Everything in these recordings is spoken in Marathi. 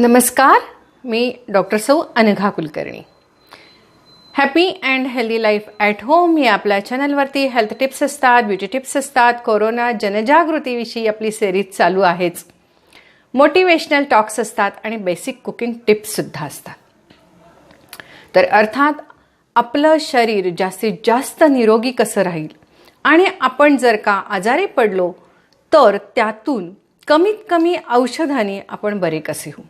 नमस्कार मी डॉक्टर सौ Anagha Kulkarni. Happy and healthy life at home ही आपल्या चॅनलवरती हेल्थ टिप्स असतात ब्युटी टिप्स असतात कोरोना जनजागृतीविषयी आपली सेरीज चालू आहेच. मोटिवेशनल टॉक्स असतात आणि बेसिक कुकिंग टिप्ससुद्धा असतात. तर अर्थात आपलं शरीर जास्तीत जास्त निरोगी कसं राहील आणि आपण जर का आजारी पडलो तर त्यातून कमीत कमी औषधाने आपण बरे कसे होऊ?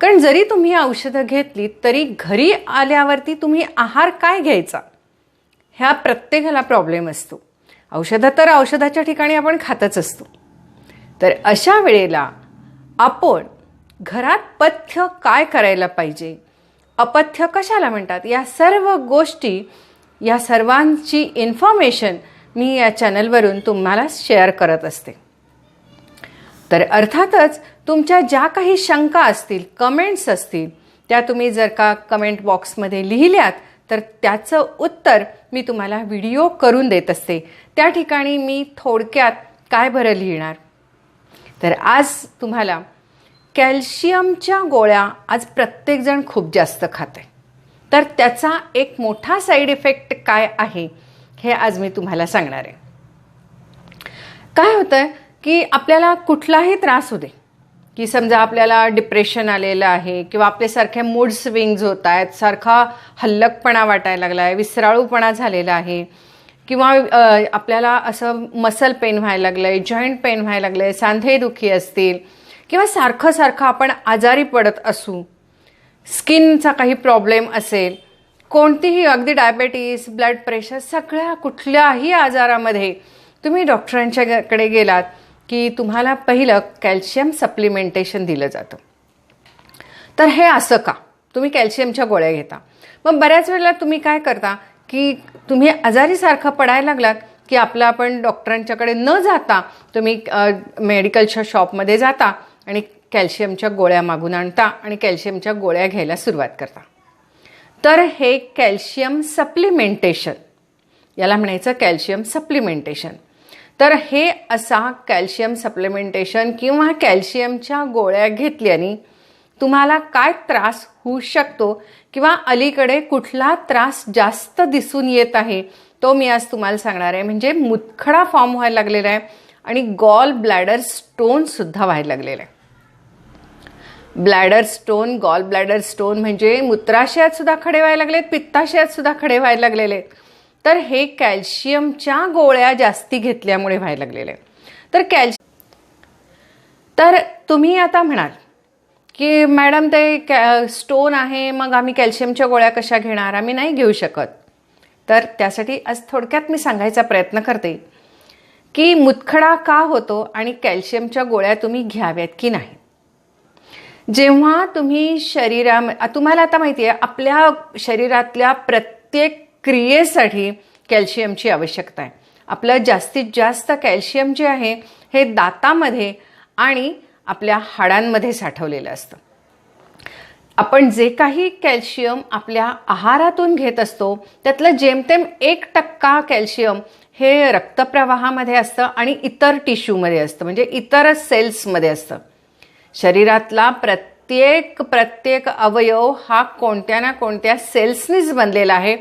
कारण जरी तुम्ही औषधं घेतली तरी घरी आल्यावरती तुम्ही आहार काय घ्यायचा? ह्या प्रत्येकाला प्रॉब्लेम असतो. औषधं तर औषधाच्या ठिकाणी आपण खातच असतो. तर अशा वेळेला आपण घरात पथ्य काय करायला पाहिजे? अपथ्य कशाला म्हणतात? या सर्व गोष्टी या सर्वांची इन्फॉर्मेशन मी या चॅनलवरून तुम्हाला शेअर करत असते. तर अर्थातच तुमच्या ज्या काही शंका असतील कमेंट्स असतील त्या तुम्ही जर का कमेंट बॉक्समध्ये लिहिल्यात तर त्याचं उत्तर मी तुम्हाला व्हिडिओ करून देत असते. त्या ठिकाणी मी थोडक्यात काय बरं लिहिणार? तर आज तुम्हाला कॅल्शियमच्या गोळ्या आज प्रत्येकजण खूप जास्त खात आहे तर त्याचा एक मोठा साईड इफेक्ट काय आहे हे आज मी तुम्हाला सांगणार आहे. काय होतं आहे की आपल्याला कुठलाही त्रास होते की समजा आपल्याला डिप्रेशन आलेलं आहे किंवा आपल्यासारखे मूड स्विंग्ज होत आहेत सारखा हल्लकपणा वाटायला लागला आहे विसराळूपणा झालेला आहे किंवा आपल्याला असं मसल पेन व्हायला लागलं आहे जॉईंट पेन व्हायला लागलं आहे सांधेदुखी असतील किंवा सारखं सारखं आपण आजारी पडत असू स्किनचा काही प्रॉब्लेम असेल कोणतीही अगदी डायबेटीस ब्लड प्रेशर सगळ्या कुठल्याही आजारामध्ये तुम्ही डॉक्टरांच्याकडे गेलात की तुम्हाला पहिलं कॅल्शियम सप्लिमेंटेशन दिलं जातं. तर हे असं का? तुम्ही कॅल्शियमच्या गोळ्या घेता. मग बऱ्याच वेळेला तुम्ही काय करता की तुम्ही आजारीसारखं पडायला लागलात की आपलं आपण डॉक्टरांच्याकडे न जाता तुम्ही मेडिकलच्या शॉपमध्ये जाता आणि कॅल्शियमच्या गोळ्या मागून आणता आणि कॅल्शियमच्या गोळ्या घ्यायला सुरुवात करता. तर हे कॅल्शियम सप्लिमेंटेशन याला म्हणायचं कॅल्शियम सप्लिमेंटेशन. तर हे असा कॅल्शियम सप्लिमेंटेशन किंवा कॅल्शियमच्या गोळ्या घेतल्याने तुम्हाला काय त्रास होऊ शकतो किंवा अलीकडे कुठला त्रास जास्त दिसून येत आहे तो मी आज तुम्हाला सांगणार आहे. म्हणजे मुतखडा फॉर्म व्हायला लागलेला आहे आणि गॉल ब्लॅडर स्टोनसुद्धा व्हायला लागलेला आहे. Bladder stone gallbladder stone म्हणजे मूत्राशयात सुद्धा खडे व्हायला लागलेत पित्ताशयात सुद्धा खडे व्हायला लागलेले आहेत. तर हे कॅल्शियमच्या गोळ्या जास्ती घेतल्यामुळे व्हायला लागलेले तर कॅल्श तर तुम्ही आता म्हणाल की मॅडम ते कॅ स्टोन आहे मग आम्ही कॅल्शियमच्या गोळ्या कशा घेणार? आम्ही नाही घेऊ शकत. तर त्यासाठी आज थोडक्यात मी सांगायचा प्रयत्न करते की मुतखडा का होतो आणि कॅल्शियमच्या गोळ्या तुम्ही घ्याव्यात की नाही? जेव्हा तुम्ही शरीरा तुम्हाला आता माहिती आहे आपल्या शरीरातल्या प्रत्येक क्रियेसाठी कॅल्शियमची आवश्यकता आहे. आपलं जास्तीत जास्त कॅल्शियम जे आहे हे दातामध्ये आणि आपल्या हाडांमध्ये साठवलेलं असतं. आपण जे काही कॅल्शियम आपल्या आहारातून घेत असतो त्यातलं जेमतेम एक टक्का कॅल्शियम हे रक्तप्रवाहामध्ये असतं आणि इतर टिश्यूमध्ये असतं म्हणजे इतर सेल्समध्ये असतं. शरीरातला प्रत्येक प्रत्येक अवयव हा कोणत्या ना कोणत्या सेल्सनीच बनलेला आहे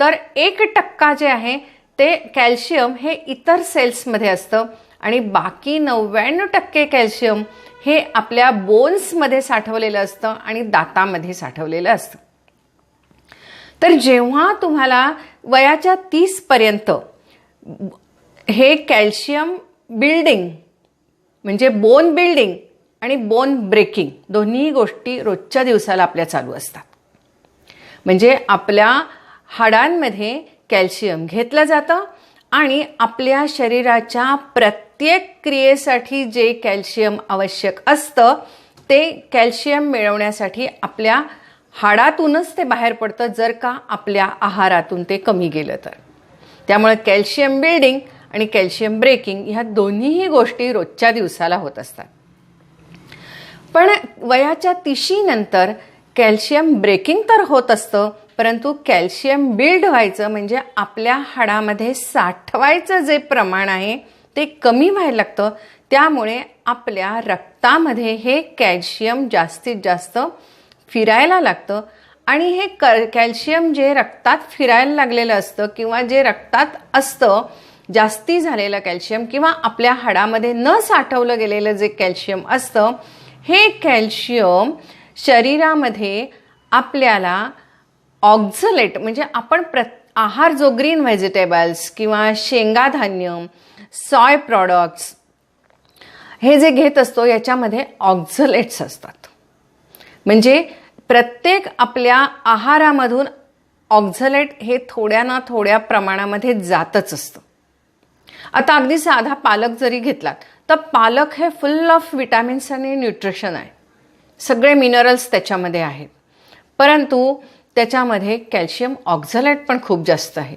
तर एक टक्का जे आहे ते कॅल्शियम हे इतर सेल्समध्ये असतं आणि बाकी नव्याण्णव टक्के कॅल्शियम हे आपल्या बोन्समध्ये साठवलेलं असतं आणि दातामध्ये साठवलेलं असतं. तर जेव्हा तुम्हाला वयाच्या तीसपर्यंत हे कॅल्शियम बिल्डिंग म्हणजे बोन बिल्डिंग आणि बोन ब्रेकिंग दोन्ही गोष्टी रोजच्या दिवसाला आपल्या चालू असतात. म्हणजे आपल्या हाडांमध्ये कॅल्शियम घेतलं जातं आणि आपल्या शरीराच्या प्रत्येक क्रियेसाठी जे कॅल्शियम आवश्यक असतं ते कॅल्शियम मिळवण्यासाठी आपल्या हाडातूनच ते बाहेर पडतं जर का आपल्या आहारातून ते कमी गेलं तर. त्यामुळे कॅल्शियम बिल्डिंग आणि कॅल्शियम ब्रेकिंग ह्या दोन्हीही गोष्टी रोजच्या दिवसाला होत असतात. पण वयाच्या तिशीनंतर कॅल्शियम ब्रेकिंग तर होत असतं परंतु कॅल्शियम बिल्ड व्हायचं म्हणजे आपल्या हाडामध्ये साठवायचं जे प्रमाण आहे ते कमी व्हायला लागतं. त्यामुळे आपल्या रक्तामध्ये हे कॅल्शियम जास्तीत जास्त फिरायला लागतं. आणि हे क कॅल्शियम जे रक्तात फिरायला लागलेलं असतं किंवा जे रक्तात असतं जास्ती झालेलं कॅल्शियम किंवा आपल्या हाडामध्ये न साठवलं गेलेलं जे कॅल्शियम असतं हे कॅल्शियम शरीरामध्ये आपल्याला ऑक्झलेट म्हणजे आपण प्र आहार जो ग्रीन व्हेजिटेबल्स किंवा शेंगाधान्य सॉय प्रॉडक्ट्स हे जे घेत असतो याच्यामध्ये ऑक्झलेट्स असतात. म्हणजे प्रत्येक आपल्या आहारामधून ऑक्झलेट हे थोड्या ना थोड्या प्रमाणामध्ये जातच असतं. आता अगदी साधा पालक जरी घेतलात तर पालक हे फुल ऑफ विटॅमिन्स आणि न्यूट्रिशन आहे. सगळे मिनरल्स त्याच्यामध्ये आहेत. परंतु त्याच्यामध्ये कॅल्शियम ऑक्झलेट पण खूप जास्त आहे.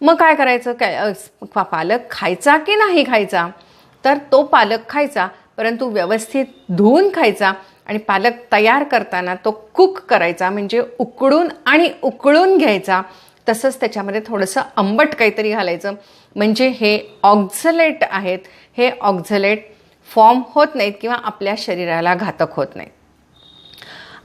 मग काय करायचं? कॅ पालक खायचा की नाही खायचा? तर तो पालक खायचा परंतु व्यवस्थित धुवून खायचा आणि पालक तयार करताना तो कुक करायचा म्हणजे उकडून आणि उकळून घ्यायचा. तसंच त्याच्यामध्ये थोडंसं आंबट काहीतरी घालायचं. म्हणजे हे ऑक्झलेट आहेत हे ऑक्झलेट फॉर्म होत नाहीत किंवा आपल्या शरीराला घातक होत नाहीत.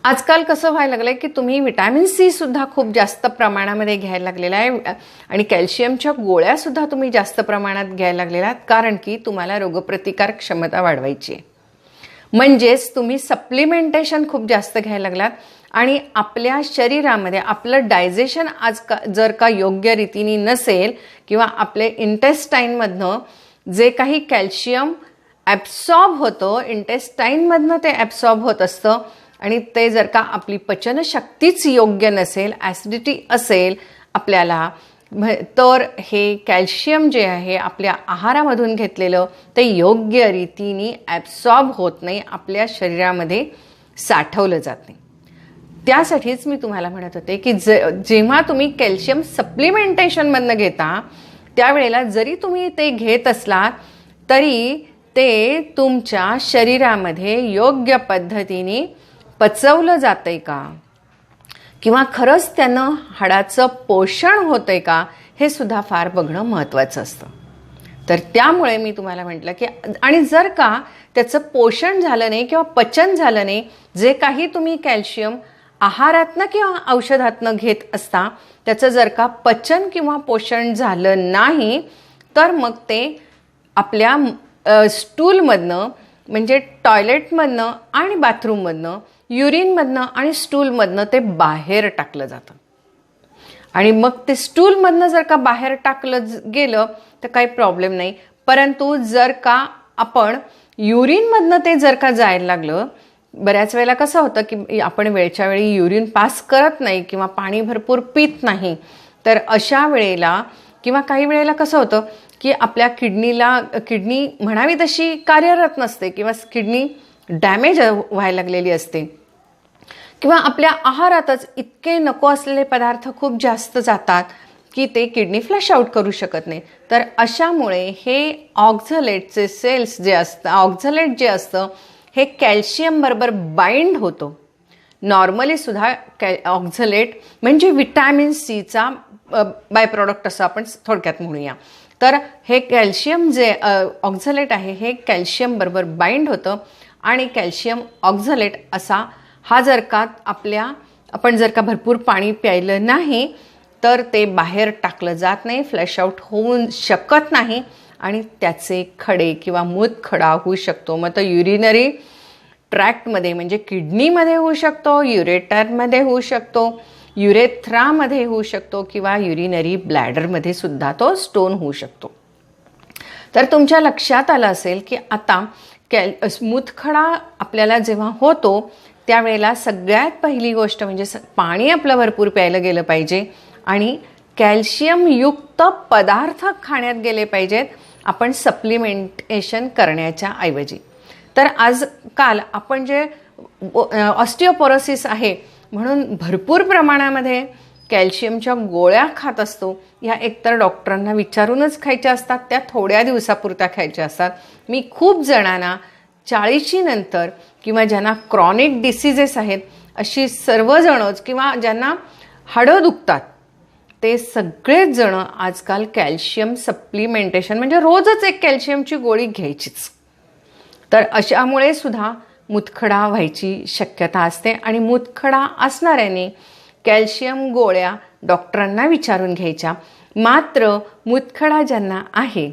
आजकाल कसं व्हायला लागलं आहे की तुम्ही विटॅमिन सी सुद्धा खूप जास्त प्रमाणामध्ये घ्यायला लागलेला आहे. आणि कॅल्शियमच्या गोळ्यासुद्धा तुम्ही जास्त प्रमाणात घ्यायला लागलेला आहात कारण की तुम्हाला रोगप्रतिकार क्षमता वाढवायची आहे. म्हणजेच तुम्ही सप्लिमेंटेशन खूप जास्त घ्यायला लागलात आणि आपल्या शरीरामध्ये आपलं डायजेशन आज का जर का योग्य रीतीने नसेल किंवा आपले इंटेस्टाईनमधनं जे काही कॅल्शियम ॲब्सॉर्ब होतं इंटेस्टाईनमधनं ते ॲब्सॉर्ब होत असतं आणि ते जर का आपली पचनशक्तीच योग्य नसेल ॲसिडिटी असेल आपल्याला तर हे कॅल्शियम जे आहे आपल्या आहारामधून घेतलेलं ते योग्य रीतीने ॲब्सॉर्ब होत नाही आपल्या शरीरामध्ये साठवलं जात नाही. त्यासाठीच मी तुम्हाला म्हणत होते की ज जेव्हा तुम्ही कॅल्शियम सप्लिमेंटेशनमधनं घेता त्यावेळेला जरी तुम्ही ते घेत असलात तरी ते तुमच्या शरीरामध्ये योग्य पद्धतीने पचवलं जातंय का? किंवा खरंच त्यानं हाडाचं पोषण होतंय का? हे सुद्धा फार बघणं महत्त्वाचं असतं. तर त्यामुळे मी तुम्हाला म्हटलं की आणि जर का त्याचं पोषण झालं नाही किंवा पचन झालं नाही जे काही तुम्ही कॅल्शियम आहारातनं किंवा औषधातनं घेत असता त्याचं जर का पचन किंवा पोषण झालं नाही तर मग ते आपल्या स्टूलमधनं म्हणजे टॉयलेटमधनं आणि बाथरूममधनं युरिनमधनं आणि स्टूलमधनं ते बाहेर टाकलं जातं. आणि मग ते स्टूलमधनं जर का बाहेर टाकलं गेलं तर काही प्रॉब्लेम नाही. परंतु जर का आपण युरिनमधनं ते जर का जायला लागलं बऱ्याच वेळेला कसं होतं की आपण वेळच्या वेळी युरिन पास करत नाही किंवा पाणी भरपूर पित नाही तर अशा वेळेला किंवा काही वेळेला कसं होतं की आपल्या किडनीला किडनी म्हणावी तशी कार्यरत नसते किंवा किडनी डॅमेज व्हायला लागलेली असते. किंवा आपल्या आहारातच इतके नको असलेले पदार्थ खूप जास्त जातात की ते किडनी फ्लश आउट करू शकत नाही. तर अशामुळे हे ऑक्झलेटचे सेल्स जे असतं ऑक्झलेट जे असतं हे कॅल्शियम बरोबर बाइंड होतो. नॉर्मली सुद्धा कॅ ऑक्झलेट म्हणजे विटॅमिन सीचा बाय प्रॉडक्ट असं आपण थोडक्यात म्हणूया. तर हे कॅल्शियम जे ऑक्झलेट आहे हे कॅल्शियम बरोबर बाइंड होतं. आणि कॅल्शियम ऑक्झलेट असा हा जर का आपल्या आपण जर का भरपूर पाणी प्यायलं नाही तर ते बाहेर टाकलं जात नाही फ्लॅश आऊट होऊ शकत नाही आणि त्याचे खडे किंवा मूत खडा होऊ शकतो. मग तो युरिनरी ट्रॅक्टमध्ये म्हणजे किडनीमध्ये होऊ शकतो युरेटरमध्ये होऊ शकतो युरेथ्रामध्ये होऊ शकतो किंवा युरिनरी ब्लॅडरमध्ये सुद्धा तो स्टोन होऊ शकतो. तर तुमच्या लक्षात आलं असेल की आता कॅल स्मूथखडा आपल्याला जेव्हा होतो त्यावेळेला सगळ्यात पहिली गोष्ट म्हणजे पाणी आपलं भरपूर प्यायलं गेलं पाहिजे आणि कॅल्शियमयुक्त पदार्थ खाण्यात गेले पाहिजेत आपण सप्लिमेंटेशन करण्याच्या ऐवजी. तर आजकाल आपण जे ऑस्टिओपोरोसिस आहे म्हणून भरपूर प्रमाणामध्ये कॅल्शियमच्या गोळ्या खात असतो. ह्या एकतर डॉक्टरांना विचारूनच खायच्या असतात त्या थोड्या दिवसापुरत्या खायच्या असतात. मी खूप जणांना चाळीशी नंतर किंवा ज्यांना क्रॉनिक डिसिजेस आहेत अशी सर्वजणच किंवा ज्यांना हाडं दुखतात ते सगळेच जण आजकाल कॅल्शियम सप्लिमेंटेशन म्हणजे रोजच एक कॅल्शियमची गोळी घ्यायचीच. तर अशामुळे सुद्धा मुतखडा व्हायची शक्यता असते आणि मुतखडा असणाऱ्याने कॅल्शियम गोळ्या डॉक्टरांना विचारून घ्यायच्या. मात्र मुतखडा ज्यांना आहे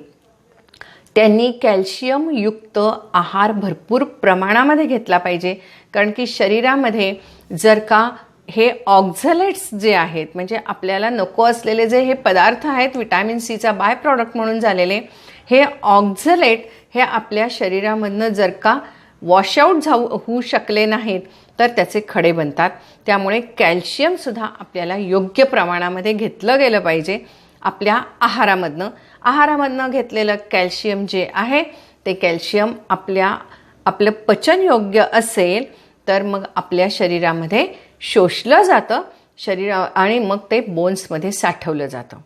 त्यांनी कॅल्शियमयुक्त आहार भरपूर प्रमाणामध्ये घेतला पाहिजे. कारण की शरीरामध्ये जर का हे ऑक्झलेट्स जे आहेत म्हणजे आपल्याला नको असलेले जे हे पदार्थ आहेत विटॅमिन सीचा बाय प्रॉडक्ट म्हणून झालेले हे ऑक्झलेट हे आपल्या शरीरामधनं जर का वॉशआउट जाऊ होऊ शकले नाहीत तर त्याचे खडे बनतात. त्यामुळे कॅल्शियमसुद्धा आपल्याला योग्य प्रमाणामध्ये घेतलं गेलं पाहिजे आपल्या आहारामधनं. आहारामधनं घेतलेलं कॅल्शियम जे आहे ते कॅल्शियम आपल्या आपलं पचन योग्य असेल तर मग आपल्या शरीरामध्ये शोषलं जातं. शरीरा आणि मग ते बोन्समध्ये साठवलं जातं.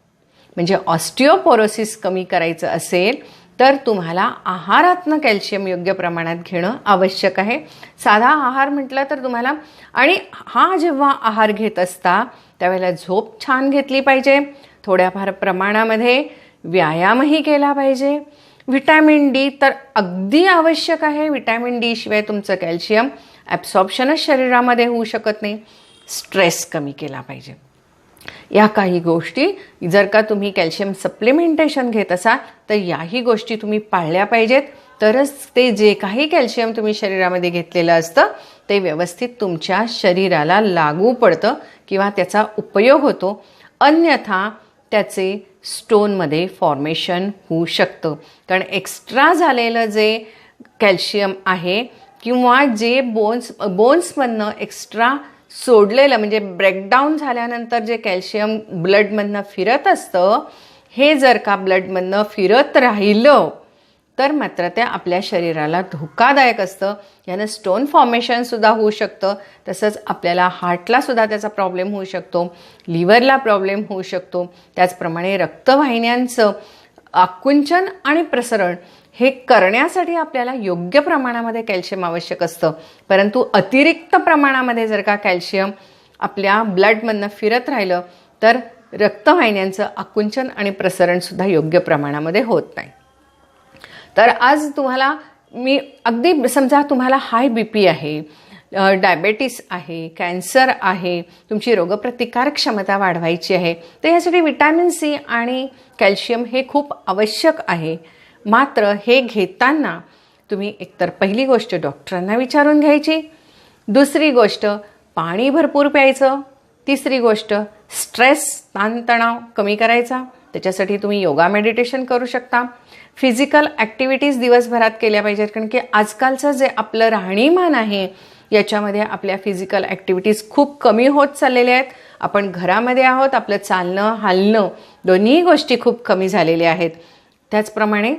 म्हणजे ऑस्टिओपोरोसिस कमी करायचं असेल तर तुम्हाला आहारातनं कॅल्शियम योग्य प्रमाणात घेणं आवश्यक आहे. साधा आहार म्हटलं तर तुम्हाला आणि हा जेव्हा आहार घेत असता त्यावेळेला झोप छान घेतली पाहिजे. थोड्याफार प्रमाणामध्ये व्यायामही केला पाहिजे. व्हिटॅमिन डी तर अगदी आवश्यक आहे. व्हिटॅमिन डी शिवाय तुमचं कॅल्शियम ॲब्सॉर्प्शनच शरीरामध्ये होऊ शकत नाही. स्ट्रेस कमी केला पाहिजे. या काही गोष्टी. जर का तुम्ही कॅल्शियम सप्लिमेंटेशन घेत असाल तर याही गोष्टी तुम्ही पाळल्या पाहिजेत. तरच ते जे काही कॅल्शियम तुम्ही शरीरामध्ये घेतलेलं असतं ते व्यवस्थित तुमच्या शरीराला लागू पडतं किंवा त्याचा उपयोग होतो. अन्यथा त्याचे स्टोनमध्ये फॉर्मेशन होऊ शकतं. कारण एक्स्ट्रा झालेलं जे कॅल्शियम आहे किंवा जे बोन्स बोन्समधनं एक्स्ट्रा सोडलेलं म्हणजे ब्रेकडाऊन झाल्यानंतर जे कॅल्शियम ब्लडमधनं फिरत असतं हे जर का ब्लडमधनं फिरत राहिलं तर मात्र ते आपल्या शरीराला धोकादायक असतं. यानं स्टोन फॉर्मेशनसुद्धा होऊ शकतं. तसंच आपल्याला हार्टलासुद्धा त्याचा प्रॉब्लेम होऊ शकतो. लिव्हरला प्रॉब्लेम होऊ शकतो. त्याचप्रमाणे रक्तवाहिन्यांचं आकुंचन आणि प्रसरण हे करण्यासाठी आपल्याला योग्य प्रमाणामध्ये कॅल्शियम आवश्यक असतं. परंतु अतिरिक्त प्रमाणामध्ये जर का कॅल्शियम आपल्या ब्लडमधनं फिरत राहिलं तर रक्तवाहिन्यांचं आकुंचन आणि प्रसरणसुद्धा योग्य प्रमाणामध्ये होत नाही. तर आज तुम्हाला मी अगदी समजा तुम्हाला हाय बी पी आहे डायबेटीस आहे कॅन्सर आहे तुमची रोगप्रतिकार क्षमता वाढवायची आहे तर यासाठी विटॅमिन सी आणि कॅल्शियम हे खूप आवश्यक आहे. मात्र हे घेताना तुम्ही एकतर पहिली गोष्ट डॉक्टरांना विचारून घ्यायची दुसरी गोष्ट पाणी भरपूर प्यायचं तिसरी गोष्ट स्ट्रेस ताणतणाव कमी करायचा त्याच्यासाठी तुम्ही योगा मेडिटेशन करू शकता. फिजिकल ॲक्टिव्हिटीज दिवसभरात केल्या पाहिजेत कारण की आजकालचं जे आपलं राहणीमान आहे याच्यामध्ये आपल्या फिजिकल ॲक्टिव्हिटीज खूप कमी होत चाललेल्या आहेत. आपण घरामध्ये आहोत आपलं चालणं हालणं दोन्ही गोष्टी खूप कमी झालेल्या आहेत. त्याचप्रमाणे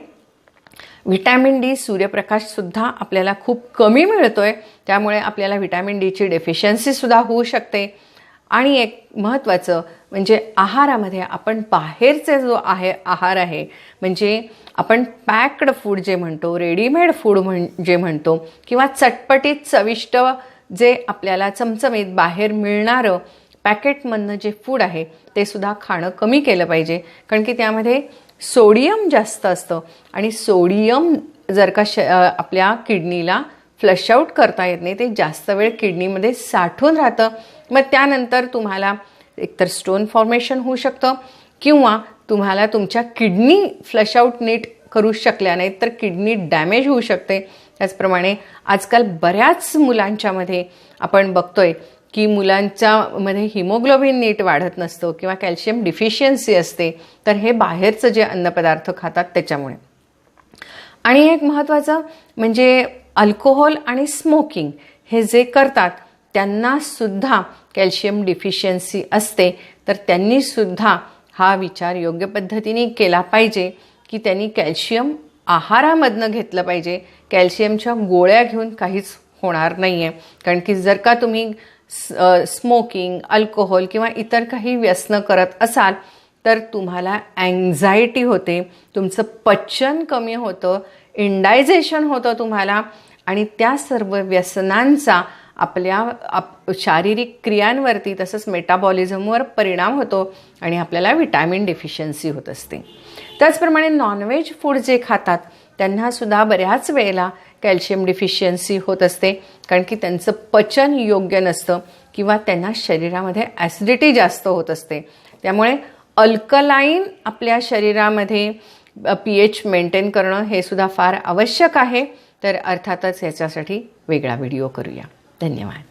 व्हिटॅमिन डी सूर्यप्रकाशसुद्धा आपल्याला खूप कमी मिळतो आहे त्यामुळे आपल्याला व्हिटॅमिन डीची डेफिशियन्सीसुद्धा होऊ शकते. आणि एक महत्त्वाचं म्हणजे आहारामध्ये आपण बाहेरचे जो आहे आहार आहे म्हणजे आपण पॅक्ड फूड जे म्हणतो रेडीमेड फूड म्हण जे म्हणतो किंवा चटपटीत चविष्ट जे आपल्याला चमचमीत बाहेर मिळणारं पॅकेटमधनं जे फूड आहे ते सुद्धा खाणं कमी केलं पाहिजे. कारण की त्यामध्ये सोडियम जास्त असतं. आणि सोडियम जर का श आपल्या किडनीला फ्लश आऊट करता येत नाही ते जास्त वेळ किडनीमध्ये साठून राहतं. मग त्यानंतर तुम्हाला एकतर स्टोन फॉर्मेशन होऊ शकतं किंवा तुम्हाला तुमच्या किडनी फ्लश आऊट नीट करू शकल्या नाहीत तर किडनी डॅमेज होऊ शकते. त्याचप्रमाणे आजकाल बऱ्याच मुलांच्यामध्ये आपण बघतोय की मुलांच्या मध्ये हिमोग्लोबिन नीट वाढत नसतो किंवा कॅल्शियम डिफिशियन्सी असते तर हे बाहेरचं जे अन्नपदार्थ खातात त्याच्यामुळे. आणि एक महत्त्वाचं म्हणजे अल्कोहोल आणि स्मोकिंग हे जे करतात त्यांनासुद्धा कॅल्शियम डिफिशियन्सी असते तर त्यांनीसुद्धा हा विचार योग्य पद्धतीने केला पाहिजे की त्यांनी कॅल्शियम आहारामधनं घेतलं पाहिजे. कॅल्शियमच्या गोळ्या घेऊन काहीच होणार नाही आहे कारण की जर का तुम्ही स्मोकिंग अल्कोहोल किंवा इतर काही व्यसनं करत असाल तर तुम्हाला अँझायटी होते तुमचं पचन कमी होतं इंडायझेशन होतं तुम्हाला आणि त्या सर्व व्यसनांचा आपल्या आप शारीरिक क्रियांवरती तसंच मेटाबॉलिझमवर परिणाम होतो आणि आपल्याला विटॅमिन डेफिशियन्सी होत असते. त्याचप्रमाणे नॉनव्हेज फूड जे खातात त्यांनासुद्धा बऱ्याच वेळेला कॅल्शियम डिफिशियन्सी होत असते. कारण की त्यांचं पचन योग्य नसतं किंवा त्यांना शरीरामध्ये ॲसिडिटी जास्त होत असते. त्यामुळे अल्कलाईन आपल्या शरीरामध्ये पी एच मेंटेन करणं हे सुद्धा फार आवश्यक आहे. तर अर्थातच याच्यासाठी वेगळा व्हिडिओ करूया. धन्यवाद.